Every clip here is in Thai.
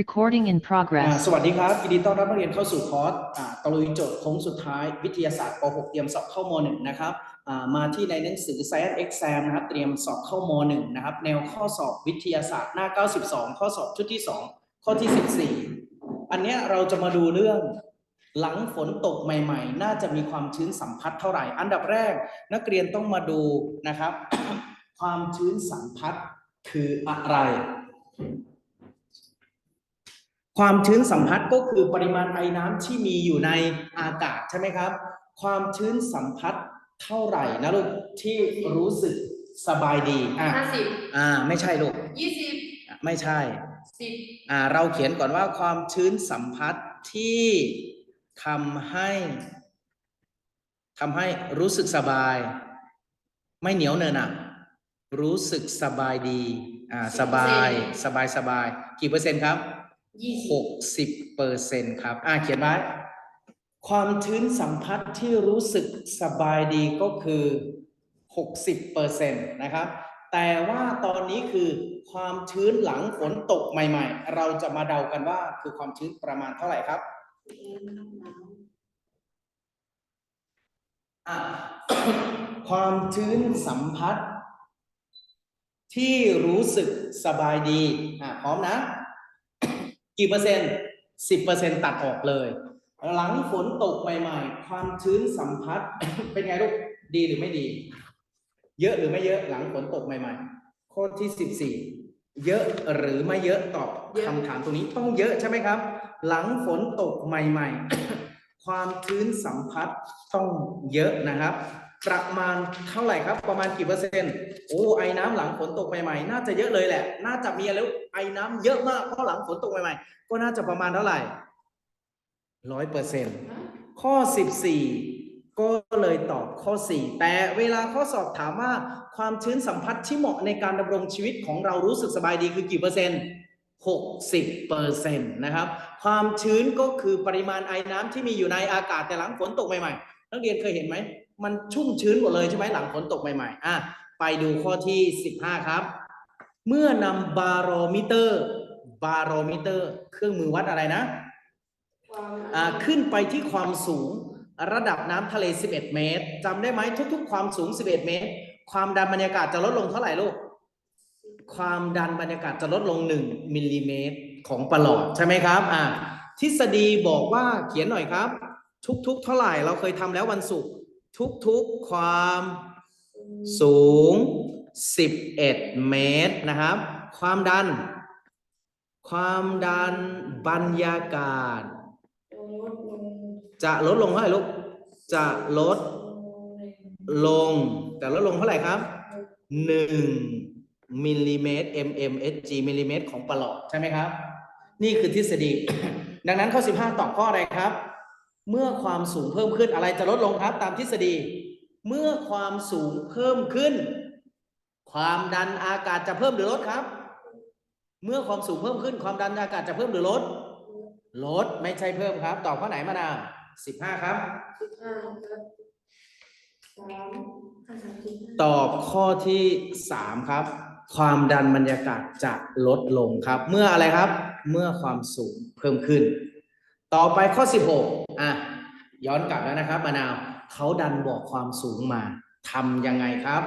Recording in progress. สวัสดีครับยินดีต้อนรับนักเรียนเข้าสู่คอร์สตะลุยโจทย์โค้งสุดท้าย วิทยาศาสตร์ป .6 เตรียมสอบเข้าม .1 นะครับมาที่ในหนังสือ Science Exam นะครับเตรียมสอบเข้าม .1 นะครับ แนวข้อสอบวิทยาศาสตร์หน้า 92 ข้อสอบชุดที่ 2 ข้อที่ 14 อันนี้เราจะมาดูเรื่องหลังฝนตกใหม่ ๆ น่าจะมีความชื้นสัมพัทธ์เท่าไหร่ อันดับแรกนักเรียนต้องมาดูนะครับ ความชื้นสัมพัทธ์คืออะไร ความชื้นสัมพัทธ์ก็คือปริมาณไอน้ำที่มีอยู่ในอากาศใช่ไหมครับ ความชื้นสัมพัทธ์เท่าไหร่นะลูกที่รู้สึกสบายดีอะห้าสิบอ่าไม่ใช่ลูกยี่สิบไม่ใช่สิบอ่าเราเขียนก่อนว่าความชื้นสัมพัทธ์ที่ทำให้ทำให้รู้สึกสบาย ไม่เหนียวเนินอะรู้สึกสบายดีอ่าสบายสบายสบาย กี่เปอร์เซ็นต์ครับ ยี่หสิบกสิบเปอร์เซ็นครับ อ่าเขียนไว้ ความชื้นสัมพัทธ์ที่รู้สึกสบายดีก็คือหกสิบเปอร์เซ็นต์นะครับ แต่ว่าตอนนี้คือความชื้นหลังฝนตกใหม่ ๆ เราจะมาเดากันว่าคือความชื้นประมาณเท่าไหร่ครับอะ ความชื้นสัมพัทธ์ที่รู้สึกสบายดี อะพร้อมนะ กี่เปอร์เซ็นต์สิบเปอร์เซ็นต์ตัดออกเลย หลังฝนตกใหม่ ๆ ความชื้นสัมพัทธ์เป็นไงลูกดีหรือไม่ดี เยอะหรือไม่เยอะหลังฝนตกใหม่ ๆ ข้อที่สิบสี่เยอะหรือไม่เยอะตอบคำถามตรงนี้ต้องเยอะใช่ไหมครับ หลังฝนตกใหม่ ๆ ความชื้นสัมพัทธ์ต้องเยอะนะครับ ประมาณเท่าไหร่ครับ ประมาณกี่เปอร์เซ็นต์โอ้ไอ้น้ำหลังฝนตกใหม่ๆ น่าจะเยอะเลยแหละ น่าจะมีอะไรไอ้น้ำเยอะมากเพราะหลังฝนตกใหม่ๆ ก็น่าจะประมาณเท่าไหร่ร้อยเปอร์เซ็นต์ข้อสิบสี่ก็เลยตอบข้อสี่แต่เวลาข้อสอบถามว่าความชื้นสัมพัทธ์ที่เหมาะในการดำรงชีวิตของเรารู้สึกสบายดีคือกี่เปอร์เซ็นต์60เปอร์เซ็นต์นะครับ ความชื้นก็คือปริมาณไอน้ำที่มีอยู่ในอากาศแต่หลังฝนตกใหม่ๆ นักเรียนเคยเห็นไหม มันชุ่มชื้นหมดเลยใช่ไหมหลังฝนตกใหม่ๆ อะ ไปดูข้อที่ 15 ครับ เมื่อนำบาโรมิเตอร์ บาโรมิเตอร์ เครื่องมือวัดอะไรนะอ่าขึ้นไปที่ความสูงระดับน้ำทะเล 11 เมตรจำได้ไหมทุก ๆ ความสูง 11 เมตร ความดันบรรยากาศจะลดลงเท่าไหร่ลูก ความดันบรรยากาศจะลดลง 1มิลลิเมตรของประหลอดใช่ไหมครับ อ่าทฤษฎีบอกว่าเขียนหน่อยครับ ทุก ๆ เท่าไหร่เราเคยทำแล้ววันศุกร์ ทุกๆความสูง 11 เมตรนะครับ ความดัน ความดันบรรยากาศ จะลดลงเท่าไหร่ลูก จะลดลง แต่ลดลงเท่าไหร่ครับ 1 มิลลิเมตร mmHg มิลลิเมตรของประหลอดใช่ไหมครับ นี่คือทฤษฎี ดังนั้นข้อ 15 ตอบข้ออะไรครับ เมื่อความสูงเพิ่มขึ้นอะไรจะลดลงครับตามทฤษฎี เมื่อความสูงเพิ่มขึ้น ความดันอากาศจะเพิ่มหรือลดครับ เมื่อความสูงเพิ่มขึ้น ความดันอากาศจะเพิ่มหรือลด ลดไม่ใช่เพิ่มครับตอบข้อไหนมานาว15ครับสิบห้าครับสามห้าสามสิบห้าตอบข้อที่3ครับ ความดันบรรยากาศจะลดลงครับ เมื่ออะไรครับ เมื่อความสูงเพิ่มขึ้น ต่อไปข้อ16 อะย้อนกลับแล้วนะครับมะนาวเขาดันบอกความสูงมาทำยังไงครับ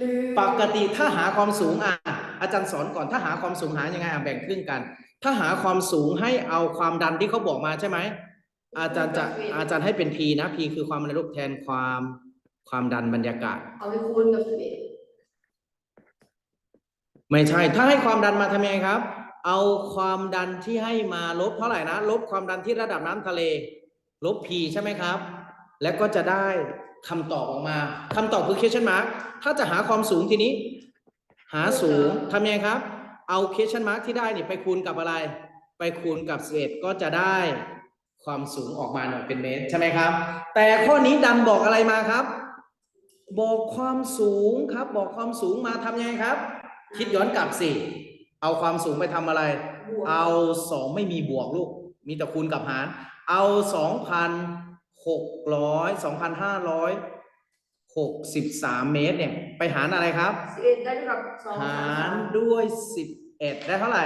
ลืมปกติถ้าหาความสูงอะอาจารย์สอนก่อนถ้าหาความสูงหายังไงอะแบ่งครึ่งกัน ถ้าหาความสูงให้เอาความดันที่เขาบอกมาใช่ไหมอาจารย์จะอาจารย์ให้เป็น P นะ P คือความอะไรลูกแทนความความดันบรรยากาศเอาไปคูณกับสิบเอ็ดไม่ใช่ ถ้าให้ความดันมาทำยังไงครับ เอาความดันที่ให้มาลบเท่าไหร่นะ ลบความดันที่ระดับน้ำทะเล ลบ P ใช่ไหมครับ แล้วก็จะได้คำตอบออกมาคำตอบคือ question mark ถ้าจะหาความสูงทีนี้ หาสูงทำยังไงครับ เอา question mark ที่ได้นี่ไปคูณกับอะไร ไปคูณกับ11ก็จะได้ความสูงออกมาหน่อยเป็นเมตรใช่ไหมครับ แต่ข้อนี้ดันบอกอะไรมาครับ บอกความสูงครับ บอกความสูงมาทำยังไงครับ คิดย้อนกลับสิ เอาความสูงไปทำอะไรบวกเอาสองไม่มีบวกลูก มีแต่คูณกับหาร เอาสองพันหกร้อยสองพันห้าร้อยหกสิบสามเมตรเนี่ย ไปหารอะไรครับสิบเอ็ดได้เท่ากับสองหาสามรด้วยสิบเอ็ดได้เท่าไหร่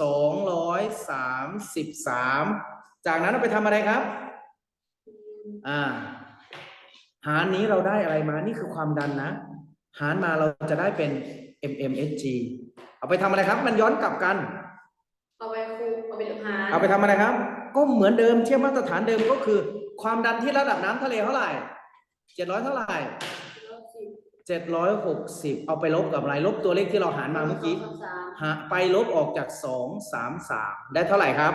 สองร้อยสามสิบสามสองร้อยสามสิบสามจากนั้นเราไปทำอะไรครับ อ่า หารนี้เราได้อะไรมา นี่คือความดันนะ หารมาเราจะได้เป็น mmHg เอาไปทำอะไรครับ มันย้อนกลับกัน เอาไปคูเอาไปหารเอาไปทำอะไรครับ ก็เหมือนเดิมเทียบมาตรฐานเดิมก็คือ ความดันที่ระดับน้ำทะเลเท่าไหร่เจ็ดร้อยเท่าไหร่ลบสิบเจ็ดร้อยหกสิบเอาไปลบกับอะไรลบตัวเลขที่เราหารมาเมื่อกี้สองสามหาไปลบออกจากสองสามสามได้เท่าไหร่ครับ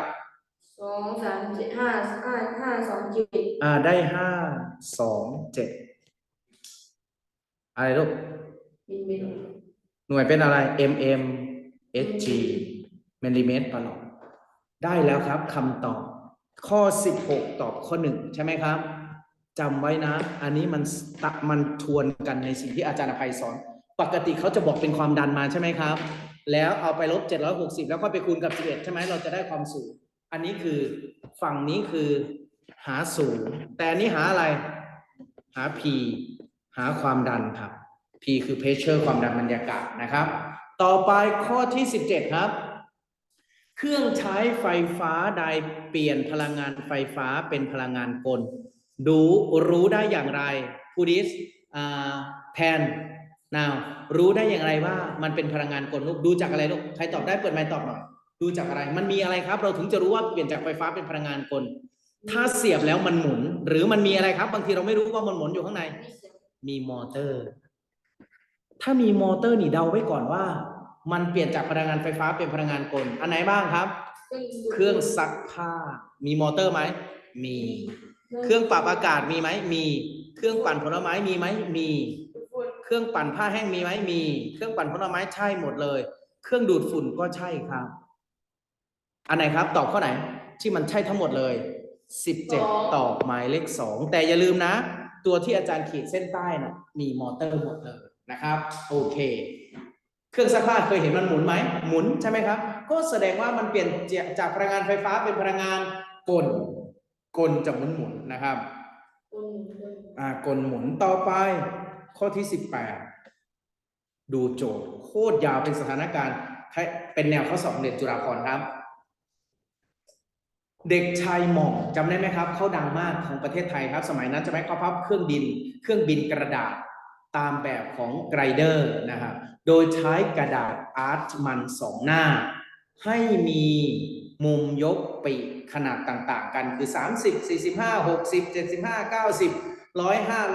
สองสามเจ็ดห้าห้าห้าสองเจ็ดอ่าได้ห้าสองเจ็ดอะไรลูกบินบิน หน่วยเป็นอะไร mm hg มิลลิเมตรต่อหลอดได้แล้วครับคำตอบ ข้อ 16 ตอบข้อ 1 ใช่ไหมครับจำไว้นะ อันนี้มันตะมันทวนกันในสิ่งที่อาจารย์อภัยสอน ปกติเขาจะบอกเป็นความดันมาใช่ไหมครับ แล้วเอาไปลบ 760 แล้วก็ไปคูณกับ 11 ใช่ไหมเราจะได้ความสูง อันนี้คือฝั่งนี้คือหาสูง แต่อันนี้หาอะไร หา P หาความดันครับ P คือ pressure ความดันบรรยากาศนะครับ ต่อไปข้อที่ 17 ครับ เครื่องใช้ไฟฟ้าใดเปลี่ยนพลังงานไฟฟ้าเป็นพลังงานกล ดูรู้ได้อย่างไรพูดิสแพนนาวรู้ได้อย่างไรว่ามันเป็นพลังงานกลลูกดูจากอะไรลูกใครตอบได้เปิดไมค์ตอบหน่อยดูจากอะไร มันมีอะไรครับ เราถึงจะรู้ว่าเปลี่ยนจากไฟฟ้าเป็นพลังงานกล ถ้าเสียบแล้วมันหมุน หรือมันมีอะไรครับ บางทีเราไม่รู้ว่ามันหมุนอยู่ข้างใน มีมอเตอร์ ถ้ามีมอเตอร์นี่เดาไว้ก่อนว่า มันเปลี่ยนจากพลังงานไฟฟ้าเป็นพลังงานกล อันไหนบ้างครับ เครื่องซักผ้า มีมอเตอร์ไหม มี เครื่องปรับอากาศมีไหม มี เครื่องปั่นผลไม้มีไหม มี เครื่องปั่นผ้าแห้งมีไหม มี เครื่องปั่นผลไม้ใช่หมดเลย เครื่องดูดฝุ่นก็ใช่ครับ อันไหนครับ ตอบข้อไหน ที่มันใช่ทั้งหมดเลย17ตอบหมายเลข2แต่อย่าลืมนะ ตัวที่อาจารย์ขีดเส้นใต้นะมีมอเตอร์หมดเลย นะครับโอเค เครื่องซักผ้าเคยเห็นมันหมุนไหมหมุนใช่ไหมครับ ก็แสดงว่ามันเปลี่ยนจากจากพลังงานไฟฟ้าเป็นพลังงานกลกลจะหมุนหมุนๆนะครับคนคนอ่ากลหมุนต่อไป ข้อที่สิบแปดดูโจทย์โคตรยาวเป็นสถานการณ์ให้เป็นแนวข้อสอบเด็กจุฬาภรณ์ครับ เด็กชายหม่องจำได้ไหมครับ เขาดังมากของประเทศไทยครับ สมัยนั้นจะไหมเขาพับเครื่องบิน เครื่องบินกระดาษ ตามแบบของไกรเดอร์นะครับ โดยใช้กระดาษอาร์ตมันสองหน้า ให้มีมุมยกปีกขนาดต่างๆ กันคือ 30 45 60 75 90 105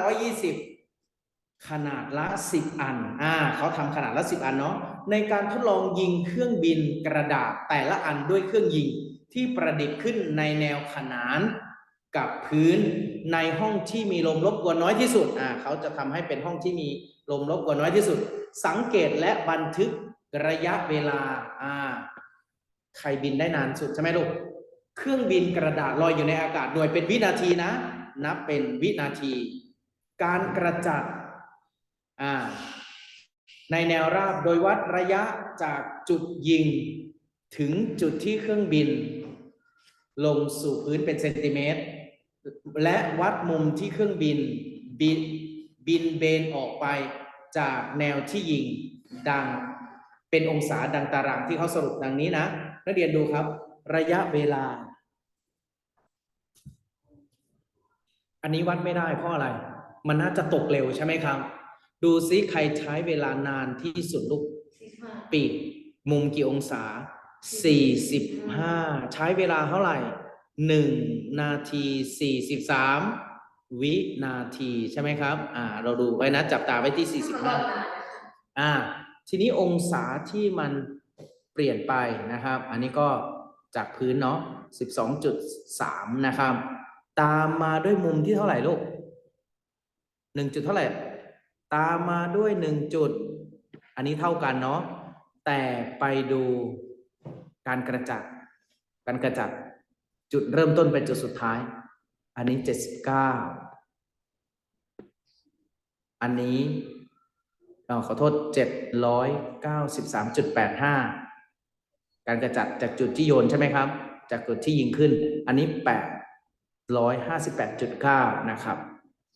120 ขนาดละ 10 อัน อ่าเขาทำขนาดละ 10 อันเนาะ ในการทดลองยิงเครื่องบินกระดาษแต่ละอันด้วยเครื่องยิงที่ประดิษฐ์ขึ้นในแนวขนาน กับพื้นในห้องที่มีลมรบกวนน้อยที่สุดอ่าเขาจะทำให้เป็นห้องที่มีลมรบกวนน้อยที่สุด สังเกตและบันทึกระยะเวลาอ่าใครบินได้นานสุดใช่ไหมลูก เครื่องบินกระดาษลอยอยู่ในอากาศหน่วยเป็นวินาทีนะ นับเป็นวินาที การกระจัดอ่าในแนวราบโดยวัดระยะจากจุดยิง ถึงจุดที่เครื่องบิน ลงสู่พื้นเป็นเซนติเมตร และวัดมุมที่เครื่องบินบินบินเบนออกไปจากแนวที่ยิงดังเป็นองศาดังตารางที่เขาสรุปดังนี้นะนักเรียนดูครับ ระยะเวลา อันนี้วัดไม่ได้เพราะอะไร มันน่าจะตกเร็วใช่ไหมครับ ดูซิใครใช้เวลานานที่สุดลูกสี่ห้าปีกมุมกี่องศา 45 ใช้เวลาเท่าไหร่ 1นาที43วินาทีใช่ไหมครับ อ่า เราดูไว้นะจับตาไว้ที่รอด45นานนะคะอ่า ทีนี้องศาที่มันเปลี่ยนไปนะครับ อันนี้ก็จากพื้นเนาะ12.3นะครับ ตามมาด้วยมุมที่เท่าไหร่ลูกหนึ่งจุดเท่าไหร่ ตามมาด้วยหนึ่งจุด อันนี้เท่ากันเนาะแต่ไปดูการกระจัดการกระจัด จุดเริ่มต้นเป็นจุดสุดท้าย อันนี้เจ็ดสิบเก้าอันนี้ขอโทษเจ็ดร้อยเก้าสิบสามจุดแปดห้าการกระจัดจากจุดที่โยนใช่ไหมครับ จากจุดที่ยิงขึ้น อันนี้แปดร้อยห้าสิบแปดจุดเก้านะครับ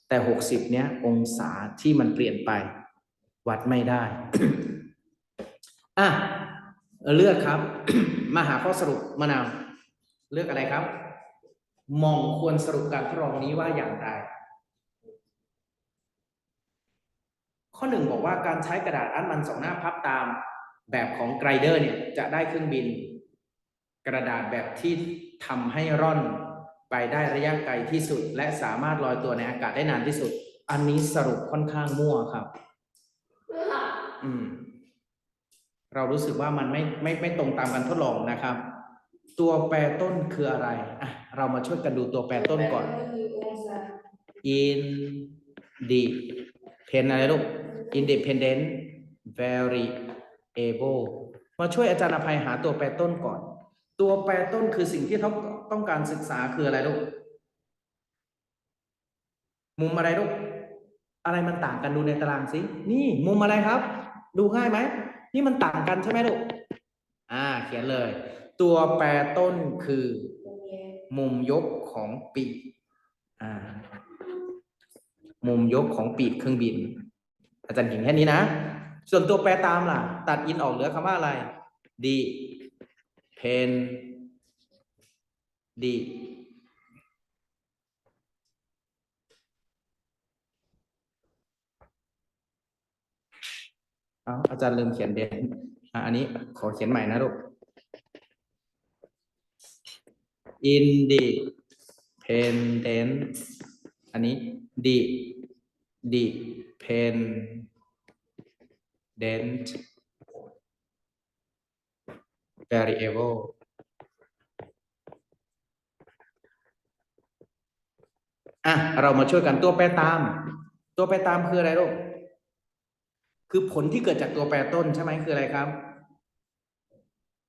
แต่หกสิบเนี้ยองศาที่มันเปลี่ยนไป วัดไม่ได้ อะเออเลือกครับ มาหาข้อสรุปมะนาว เลือกอะไรครับมองควรสรุปการทดลองนี้ว่าอย่างไร ข้อหนึ่งบอกว่าการใช้กระดาษอัดมันสองหน้าพับตามแบบของไกรเดอร์เนี่ยจะได้เครื่องบิน กระดาษแบบที่ทำให้ร่อนไปได้ระยะไกลที่สุด และสามารถลอยตัวในอากาศได้นานที่สุด อันนี้สรุปค่อนข้างมั่วครับ อืม เรารู้สึกว่ามันไม่ไม่ไม่ตรงตามการทดลองนะครับ ตัวแปรต้นคืออะไรอะเรามาช่วยกันดูตัวแปรต้นก่อน in the pen อะไรลูก independent variable มาช่วยอาจารย์อภัยหาตัวแปรต้นก่อน ตัวแปรต้นคือสิ่งที่เขาต้องการศึกษาคืออะไรลูก มุมอะไรลูก อะไรมันต่างกันดูในตารางสิ นี่มุมอะไรครับ ดูง่ายไหม นี่มันต่างกันใช่ไหมลูก อ่า เขียนเลย ตัวแปรต้นคือมุมยกของปีกอ่ามุมยกของปีกเครื่องบิน อาจารย์เห็นแค่นี้นะ ส่วนตัวแปรตามล่ะ ตัดอินออกเหลือคำว่าอะไร ดีเพนดีเอาอาจารย์ลืมเขียนเดนอะอันนี้ขอเขียนใหม่นะลูก independent อันนี้ d dependent variable อะ เรามาช่วยกันตัวแปรตาม ตัวแปรตามคืออะไรลูก คือผลที่เกิดจากตัวแปรต้นใช่ไหมคืออะไรครับ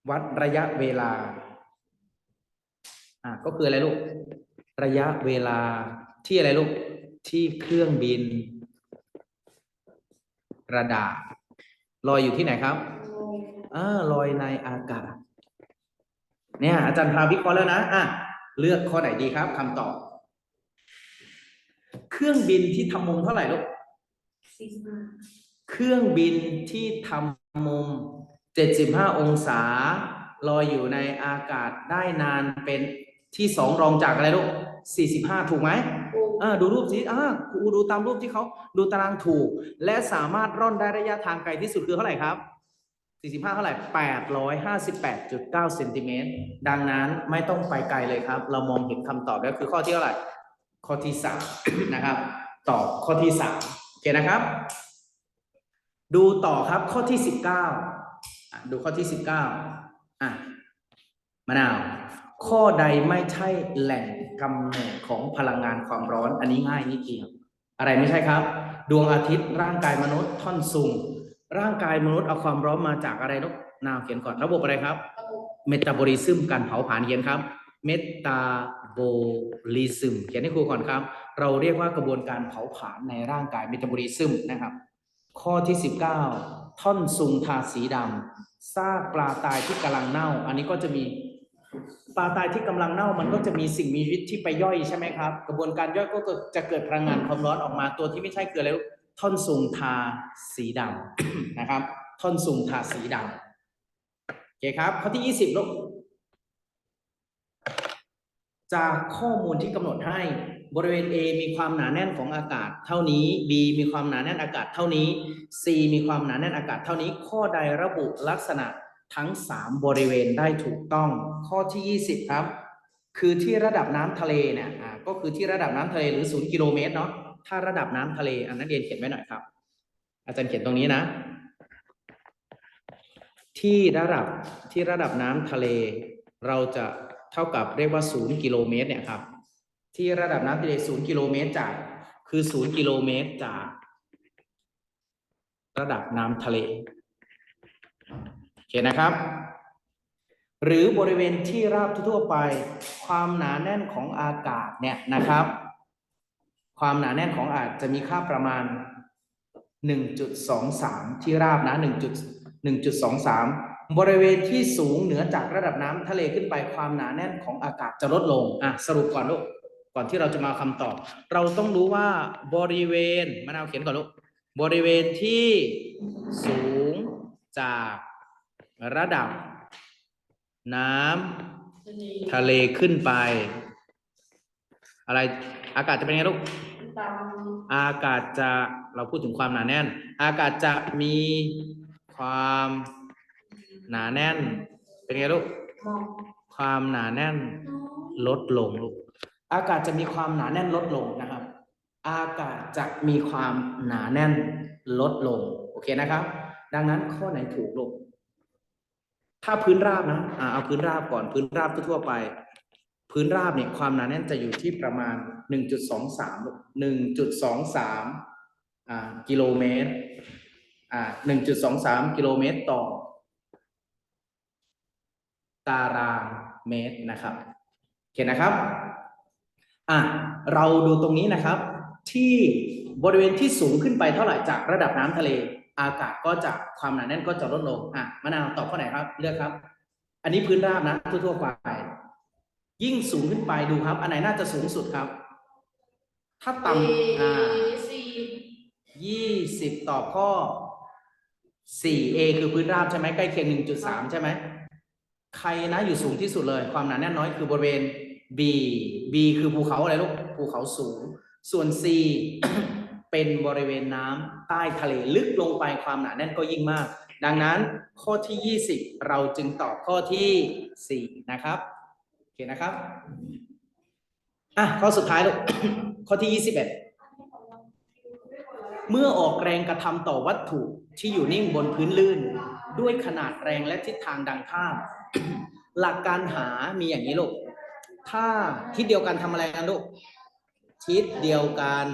วัดระยะเวลา อะก็คืออะไรลูก ระยะเวลาที่อะไรลูก ที่เครื่องบิน กระดาษลอยอยู่ที่ไหนครับอ่าลอยในอากาศ เนี่ย อาจารย์พาวิเคราะห์แล้วนะอะเลือกข้อไหนดีครับคำตอบ เครื่องบินที่ทำมุมเท่าไหร่ลูกเครื่องบินที่ทำมุม 75 องศา ลอยอยู่ในอากาศได้นานเป็น ที่สองรองจากอะไรลูก45ถูกไหมอ่าดูรูปสิอ่าครูดูตามรูปที่เขาดูตารางถูก และสามารถร่อนได้ระยะทางไกลที่สุดคือเท่าไหร่ครับ45เท่าไหร่858.9เซนติเมตรดังนั้นไม่ต้องไปไกลเลยครับ เรามองเห็นคำตอบแล้วคือข้อที่เท่าไหร่ ข้อที่สามนะครับ ตอบข้อที่สามโอเคนะครับ ดูต่อครับข้อที่สิบเก้าดูข้อที่สิบเก้าอะมะนาว ข้อใดไม่ใช่แหล่งกำเนิดของพลังงานความร้อน อันนี้ง่ายนิดเดียว อะไรไม่ใช่ครับ ดวงอาทิตย์ร่างกายมนุษย์ท่อนซุงร่างกายมนุษย์เอาความร้อนมาจากอะไรลูกนาวเขียนก่อนระบบอะไรครับเมตาบอลิซึมการเผาผลาญเขียนครับเมตาบอลิซึมเขียนให้ครูก่อนครับ เราเรียกว่ากระบวนการเผาผลาญในร่างกายเมตาบอลิซึมนะครับ ข้อที่ 19 ท่อนซุงทาสีดำซากปลาตายที่กำลังเน่า อันนี้ก็จะมี ปลาตายที่กำลังเน่ามันก็จะมีสิ่งมีชีวิตที่ไปย่อยใช่ไหมครับ กระบวนการย่อยก็จะเกิดพลังงานความร้อนออกมาตัวที่ไม่ใช่คืออะไรลูกท่อนซุงทาสีดำนะครับ ท่อนซุงทาสีดำโอเคครับข้อที่ 20ลูกจากข้อมูลที่กำหนดให้บริเวณ A มีความหนาแน่นของอากาศเท่านี้ B มีความหนาแน่นอากาศเท่านี้ C มีความหนาแน่นอากาศเท่านี้ ข้อใดระบุลักษณะ ทั้ง 3 บริเวณได้ถูกต้อง ข้อที่ 20 ครับ คือที่ระดับน้ำทะเลเนี่ยอ่าก็คือที่ระดับน้ำทะเลหรือ 0 กิโลเมตรเนาะถ้าระดับน้ำทะเลอันนั้นเรียนเขียนไว้หน่อยครับ อาจารย์เขียนตรงนี้นะ ที่ระดับที่ระดับน้ำทะเล เราจะเท่ากับเรียกว่า 0 กิโลเมตรเนี่ยครับ ที่ระดับน้ำทะเล 0 กิโลเมตรจากคือ 0 กิโลเมตรจาก ระดับน้ำทะเล อเคนะครับ หรือบริเวณที่ราบทั่วไป ความหนาแน่นของอากาศเนี่ยนะครับ ความหนาแน่นของอากาศจะมีค่าประมาณ 1.23 ที่ราบนะ1 1.23บริเวณที่สูงเหนือจากระดับน้ำทะเลขึ้นไปความหนาแน่นของอากาศจะลดลง อะ สรุปก่อนลูก ก่อนที่เราจะมาคำตอบ เราต้องรู้ว่าบริเวณมะนาวเขียนก่อนลูก บริเวณที่สูงจาก ระดับ น้ทะเลำทะเลขึ้นไป อะไรอากาศจะเป็นไงลูกตามอากาศจะเราพูดถึงความหนาแน่น อากาศจะมีความหนาแน่น เป็นไงลูกมองความหนาแน่นลดลงลูกอากาศจะมีความหนาแน่นลดลงนะครับ อากาศจะมีความหนาแน่นลดลง โอเคนะครับ ดังนั้นข้อไหนถูกลูก ถ้าพื้นราบนะอ่าเอาพื้นราบก่อนพื้นราบทั่วไป พื้นราบเนี่ยความหนาแน่นจะอยู่ที่ประมาณ 1.23 1.23อ่ากิโลเมตรอ่า1.23 กิโลเมตรต่อ ตารางเมตรนะครับโอเคนะครับอะเราดูตรงนี้นะครับ ที่บริเวณที่สูงขึ้นไปเท่าไหร่จากระดับน้ำทะเล อากาศก็จะความหนาแน่นก็จะลดลงอะมะนาวตอบข้อไหนครับ เลือกครับ อันนี้พื้นราบนะทั่วๆไป ยิ่งสูงขึ้นไปดูครับ อันไหนน่าจะสูงสุดครับ ถ้าต่ำอ่าสี่ยี่สิบตอบข้อสี่ A คือพื้นราบใช่ไหมใกล้เคียงหนึ่งจุดสามใช่ไหม ใครนะอยู่สูงที่สุดเลย ความหนาแน่นน้อยคือบริเวณ B B คือภูเขาอะไรลูกภูเขาสูง ส่วน C เป็นบริเวณน้ำใต้ทะเลลึกลงไปความหนาแน่นก็ยิ่งมาก ดังนั้นข้อที่ 20 เราจึงตอบข้อที่ 4 นะครับโอเคนะครับอะข้อสุดท้ายลูกข้อที่ 21 เมื่อออกแรงกระทำต่อวัตถุที่อยู่นิ่งบนพื้นลื่น ด้วยขนาดแรงและทิศทางดังภาพหลักการหามีอย่างนี้ลูก ถ้าทิศเดียวกันทำอะไรกันลูก ทิศเดียวกัน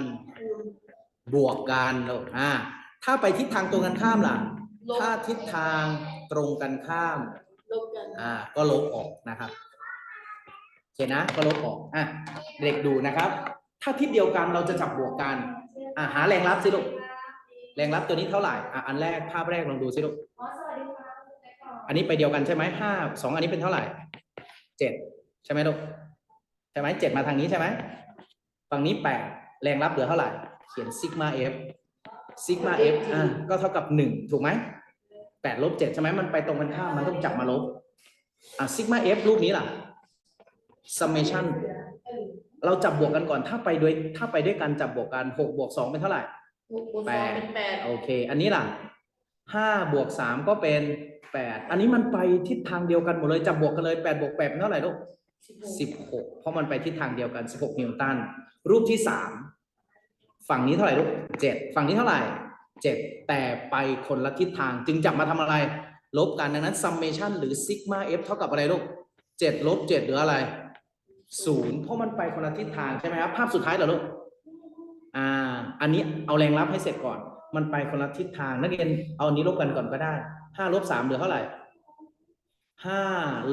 บวกกันลูกอ่าถ้าไปทิศทางตรงกันข้ามล่ะ ลบ ถ้าทิศทางตรงกันข้าม ลบกัน อ่า ก็ลบออกนะครับโอเคนะ ก็ลบออก อะ เด็กดูนะครับ ถ้าทิศเดียวกันเราจะจับบวกกัน อ่าหาแรงรับสิลูก แรงรับตัวนี้เท่าไหร่ อะ อันแรกภาพแรกลองดูสิลูกอันนี้ไปเดียวกันใช่ไหมห้าสองอันนี้เป็นเท่าไหร่เจ็ดใช่ไหมลูก ใช่ไหมเจ็ดมาทางนี้ใช่ไหมฝั่งนี้แปดแรงรับเหลือเท่าไหร่ เขียนซิกมาเอฟซิกมาเอฟอ่าก็เท่ากับหนึ่งถูกไหมแปดลบเจ็ดใช่ไหมมันไปตรงกันข้ามมันต้องจับมาลบอะซิกมาเอฟรูปนี้ล่ะ summation เราจับบวกกันก่อนถ้าไปด้วยถ้าไปด้วยกันจับบวกกันหกบวกสองเป็นเท่าไหร่หกบวกแปสองดเป็นแปดโอเค อันนี้ล่ะห้าบวกสามก็เป็นแปดอันนี้มันไปทิศทางเดียวกันหมดเลยจับบวกกันเลยแปดบวกแปดเป็นเท่าไหร่ลูกสิบหกสิบหกเพราะมันไปทิศทางเดียวกันสิบหกนิวตันรูปที่สาม ฝั่งนี้เท่าไหร่ลูกเจ็ดฝั่งนี้เท่าไหร่เจ็ดแต่ไปคนละทิศทางจึงจับมาทำอะไร ลบกันดังนั้น summation หรือ sigma f เท่ากับอะไรลูกเจ็ดลบเจ็ดเหลืออะไรศูนย์เพราะมันไปคนละทิศทางใช่ไหมครับ ภาพสุดท้ายเหรอลูกอ่า อันนี้เอาแรงรับให้เสร็จก่อน มันไปคนละทิศทางนักเรียนเอาอันนี้ลบกันก่อนก็ได้ห้าลบสามเหลือเท่าไหร่ ห้า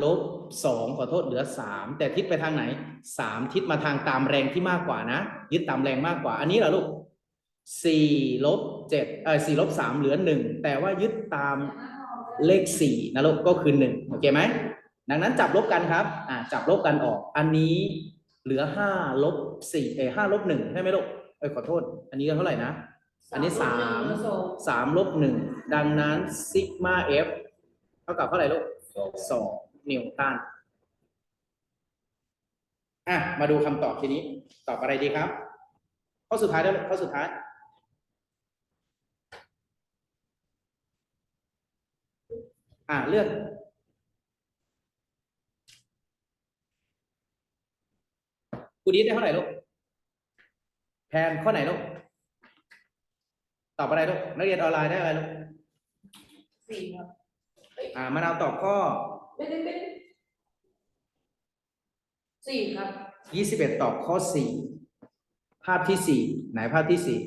ลบสองขอโทษเหลือสามแต่ทิศไปทางไหนสามทิศมาทางตามแรงที่มากกว่านะ ยึดตามแรงมากกว่า อันนี้เหรอลูกสี่ลบเจ็ดเออสี่ลบสามเหลือหนึ่งแต่ว่ายึดตามเลขสี่นะลูกก็คือหนึ่งโอเคไหมดังนั้นจับลบกันครับอ่าจับลบกันออก อันนี้เหลือห้าลบสี่เออห้าลบหนึ่งใช่ไหมลูกเออขอโทษ อันนี้ก็เท่าไหร่นะ อันนี้สามลบหนึ่งลบสองสามลบหนึ่งดังนั้นซิกมาเอฟเท่ากับเท่าไหร่ลูก สองนิวตันอะมาดูคำตอบทีนี้ ตอบอะไรดีครับ ข้อสุดท้ายแล้วลูกข้อสุดท้าย อะเลือกคูดีได้เท่าไหร่ลูกแพนข้อไหนลูกตอบอะไรลูกนักเรียนออนไลน์ได้อะไรลูกสี่ครับ อ่ามะนาวตอบข้อ ไม่ได้ไม่ได้สี่ครับ ยี่สิบเอ็ดตอบข้อสี่ภาพที่สี่ไหนภาพที่สี่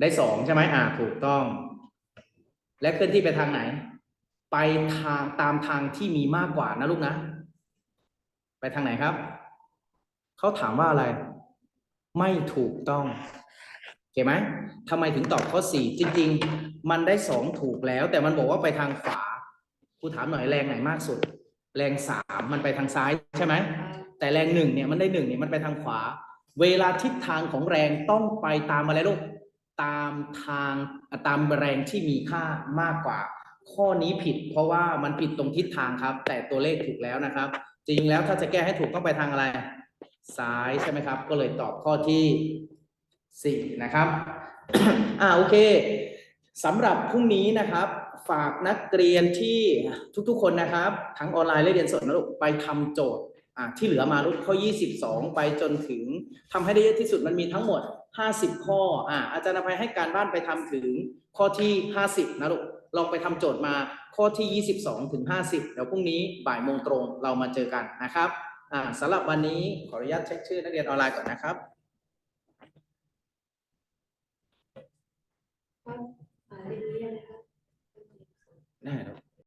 ได้สองใช่ไหมอ่าถูกต้อง และเคลื่อนที่ไปทางไหน ไปทางตามทางที่มีมากกว่านะลูกนะ ไปทางไหนครับ เขาถามว่าอะไร ไม่ถูกต้อง โอเคไหมทำไมถึงตอบข้อสี่จริง ๆ มันได้สองถูกแล้ว แต่มันบอกว่าไปทางขวาครูถามหน่อยแรงไหนมากสุด แรงสามมันไปทางซ้ายใช่ไหมแต่แรงหนึ่งเนี่ยมันได้หนึ่งเนี่ยมันไปทางขวา เวลาทิศทางของแรงต้องไปตามอะไรลูกตามทางอะตามแรงที่มีค่ามากกว่า ข้อนี้ผิด เพราะว่ามันผิดตรงทิศทางครับ แต่ตัวเลขถูกแล้วนะครับ จริงแล้วถ้าจะแก้ให้ถูกต้องไปทางอะไร ซ้ายใช่ไหมครับ ก็เลยตอบข้อที่ สี่นะครับ อ่าโอเคสำหรับพรุ่งนี้นะครับ ฝากนักเรียนที่ทุกๆคนนะครับ ทั้งออนไลน์และเรียนสดนะลูกไปทำโจทย์อ่าที่เหลือมาลูกข้อ 22 ไปจนถึงทำให้ได้เยอะที่สุดมันมีทั้งหมด 50 ข้ออ่าอาจารย์อภัยให้การบ้านไปทำถึงข้อที่ 50 นะลูกลองไปทำโจทย์มาข้อที่ 22 ถึง 50 เดี๋ยวพรุ่งนี้บ่ายโมงตรงเรามาเจอกันนะครับอ่าสำหรับวันนี้ขออนุญาตเช็คชื่อนักเรียนออนไลน์ก่อนนะครับ อ่า